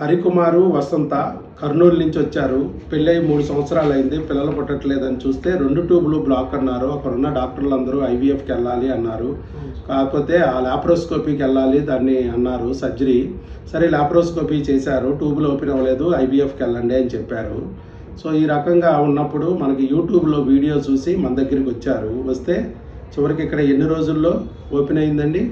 హరికుమారు వసంత కర్నూలు నుంచి వచ్చారు. పెళ్ళై మూడు సంవత్సరాలు అయింది. పిల్లలు పుట్టట్లేదని చూస్తే రెండు ట్యూబులు బ్లాక్ అన్నారు. అక్కడ ఉన్న డాక్టర్లు అందరూ ఐవీఎఫ్కి వెళ్ళాలి అన్నారు. కాకపోతే ఆ లాప్రోస్కోపీకి వెళ్ళాలి దాన్ని అన్నారు సర్జరీ. సరే లాప్రోస్కోపీ చేశారు. ట్యూబులు ఓపెన్ అవ్వలేదు. ఐవీఎఫ్కి వెళ్ళండి అని చెప్పారు. సో ఈ రకంగా ఉన్నప్పుడు మనకి యూట్యూబ్లో వీడియో చూసి మన దగ్గరికి వచ్చారు. వస్తే చివరికి ఇక్కడ ఎన్ని రోజుల్లో ఓపెన్ అయిందండి?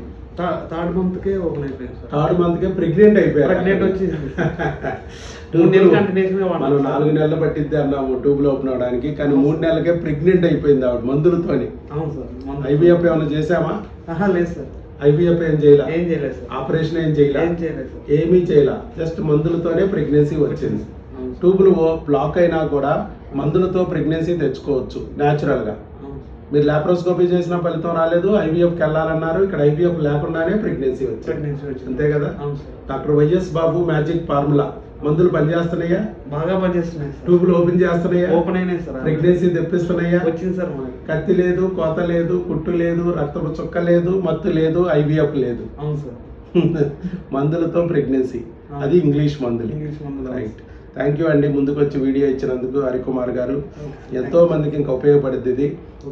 థర్డ్ మంత్ కే ఓపెన్ అయిపోయింది సార్. థర్డ్ మంత్కే ప్రెగ్నెంట్ అయిపోయారు. ప్రెగ్నెంట్ వచ్చింది మూడు నెలలు కంటిన్యూస్ మనం నాలుగు నెలలు పట్టిద్ది అన్నాము ట్యూబ్లో ఓపెన్ అవడానికి కానీ మూడు నెలలకే ప్రెగ్నెంట్ అయిపోయింది ఆవిడ మందులతోని. అవును సార్ ఐవీఎఫ్ ఏమైనా చేసామా లేదు సార్. ఐవీఎఫ్ ఏం చేయలే? ఏం చేయలేదు ఆపరేషన్ ఏం చేయలే? ఏం చేయలేదు ఏమీ చేయలే? జస్ట్ మందులతోనే ప్రెగ్నెన్సీ వచ్చింది. ట్యూబులు బ్లాక్ అయినా కూడా మందులతో ప్రెగ్నెన్సీ తెచ్చుకోవచ్చు న్యాచురల్గా మీరు లాప్రోస్కోపీ చేసిన ఫలితం రాలేదు ఐవీఎఫ్కి వెళ్ళాలన్నారు. ఇక్కడ ఐవీఎఫ్ లేకుండానే ప్రెగ్నెన్సీ వచ్చింది. ప్రెగ్నెన్సీ వచ్చింది. అంతే కదా? Doctor Y S Babu magic formula. మందులు పనిచేస్తున్నాయా బాగా పనిచేస్తున్నాయి ట్యూబులు ఓపెన్ చేస్తున్నాయా? ఓపెన్ అయినాయి సార్. ప్రెగ్నెన్సీ తెప్పిస్తున్నాయా? వచ్చింది సార్ కత్తి లేదు కోత లేదు కుట్టు లేదు రక్తపు చుక్క లేదు మత్తు లేదు ఐవీఎఫ్ లేదు. అవును సార్. మందులతో ప్రెగ్నెన్సీ. అది ఇంగ్లీష్ మందులు. ఇంగ్లీష్ మందులు. రైట్ థ్యాంక్ యూ అండి. ముందుకు వచ్చి వీడియో ఇచ్చినందుకు హరికుమార్ గారు. ఎంతో మందికి ఇంకా ఉపయోగపడుద్ది ఇది.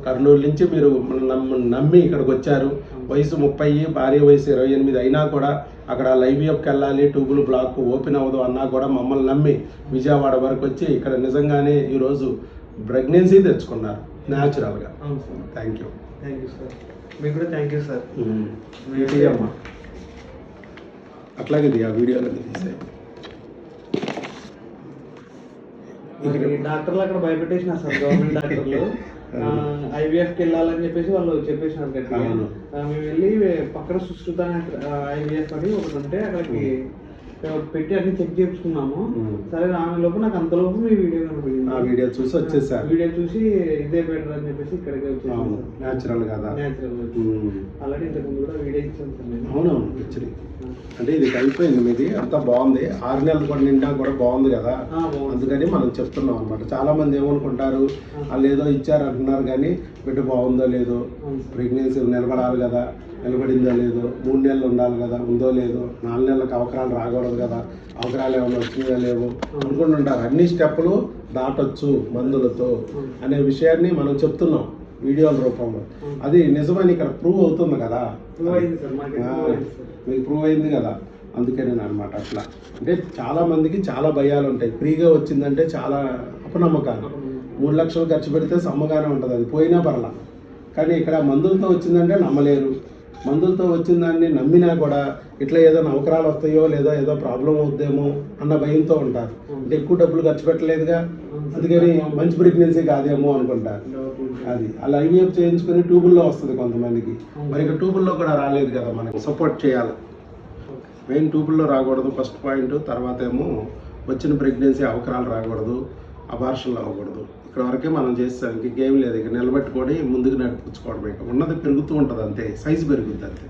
కర్నూలు నుంచి మీరు నమ్మ నమ్మి ఇక్కడికి వచ్చారు వయసు ముప్పై భార్య వయసు ఇరవై ఎనిమిది అయినా కూడా అక్కడ లైవ్ఎఫ్కి వెళ్ళాలి ట్యూబుల్ బ్లాక్ ఓపెన్ అవ్వదు అన్నా కూడా మమ్మల్ని నమ్మి విజయవాడ వరకు వచ్చి ఇక్కడ నిజంగానే ఈరోజు ప్రెగ్నెన్సీ తెచ్చుకున్నారు. న్యాచురల్గా thank you thank you sir మీకు కూడా థ్యాంక్ యూ సార్ అమ్మా. అట్లాగే ఆ వీడియోలో తీసే మరి డాక్టర్లు అక్కడ భయపెట్టేసినారు సార్ గవర్నమెంట్ డాక్టర్లు. ఐవీఎఫ్కి వెళ్ళాలని చెప్పేసి వాళ్ళు చెప్పేసినారు గట్టిగా. మేము వెళ్ళి పక్కన సుశ్రుత ఐవీఎఫ్ అని ఒకటి ఉంటే అక్కడికి పెట్టి అన్ని చెక్ చేయించుకున్నాము. ఉమ్. సరే రాని లోపు నాకు అంతలోపు మీ వీడియో కనపడింది ఆ వీడియో చూసి వచ్చేసారు వీడియో చూసి ఇదే బెటర్ అని చెప్పేసి ఇక్కడికి వచ్చేసాను న్యాచురల్ కదా? న్యాచురల్ ఉమ్. ఆల్రెడీ ఇంతకు ముందు కూడా వీడియో ఇచ్చాను సార్ నేను. అవునవును యాక్చువల్లీ అంటే ఇది అయిపోయింది మీది అంతా బాగుంది. ఆరు నెలలు కూడా నిండా కూడా బాగుంది కదా. అందుకని మనం చెప్తున్నాం అనమాట చాలా మంది ఏమనుకుంటారు వాళ్ళు ఏదో ఇచ్చారు అంటున్నారు కానీ బిడ్డ బాగుందో లేదో. ప్రెగ్నెన్సీ నిలబడాలి కదా? నిలబడిందో లేదో? మూడు నెలలు ఉండాలి కదా? ఉందో లేదో? నాలుగు నెలలకు అవకరాలు రాకూడదు? కదా అవకరాలు ఏమైనా వచ్చినాయో లేవో అనుకుంటుంటారు అన్ని స్టెప్పులు దాటొచ్చు మందులతో అనే విషయాన్ని మనం చెప్తున్నాం వీడియోల రూపంలో. అది నిజమని ఇక్కడ ప్రూవ్ అవుతుంది కదా. మీకు ప్రూవ్ అయింది కదా. అందుకనే అనమాట అట్లా. అంటే చాలా మందికి చాలా భయాలు ఉంటాయి. ఫ్రీగా వచ్చిందంటే చాలా అపనమ్మకాలు. మూడు లక్షలు ఖర్చు పెడితే సమ్మగానే ఉంటుంది. అది పోయినా పర్లా. కానీ ఇక్కడ మందులతో వచ్చిందంటే నమ్మలేరు. మందులతో వచ్చిన దాన్ని నమ్మినా కూడా ఇట్లా ఏదైనా అవకరాలు వస్తాయో లేదా ఏదో ప్రాబ్లం అవుద్దేమో అన్న భయంతో ఉంటారు. అంటే ఎక్కువ డబ్బులు ఖర్చు పెట్టలేదుగా. అందుకని మంచి ప్రెగ్నెన్సీ కాదేమో అనుకుంటారు అది. అలా ఐవీఎఫ్ చేయించుకుని ట్యూబుల్లో వస్తుంది కొంతమందికి. మరి ఇక ట్యూబుల్లో కూడా రాలేదు కదా మనకి. సపోర్ట్ చేయాలి. మెయిన్ ట్యూబుల్లో రాకూడదు ఫస్ట్ పాయింట్. తర్వాత ఏమో వచ్చిన ప్రెగ్నెన్సీ అవకరాలు రాకూడదు. అబార్షన్లు అవ్వకూడదు. ఇక్కడ వరకే మనం చేస్తాం గేమ్ లేదు ఇక నిలబెట్టుకొని ముందుకు నడిపించుకోవడం ఇక ఉన్నది పెరుగుతూ ఉంటుంది అంతే సైజు పెరుగుద్ది అంతే.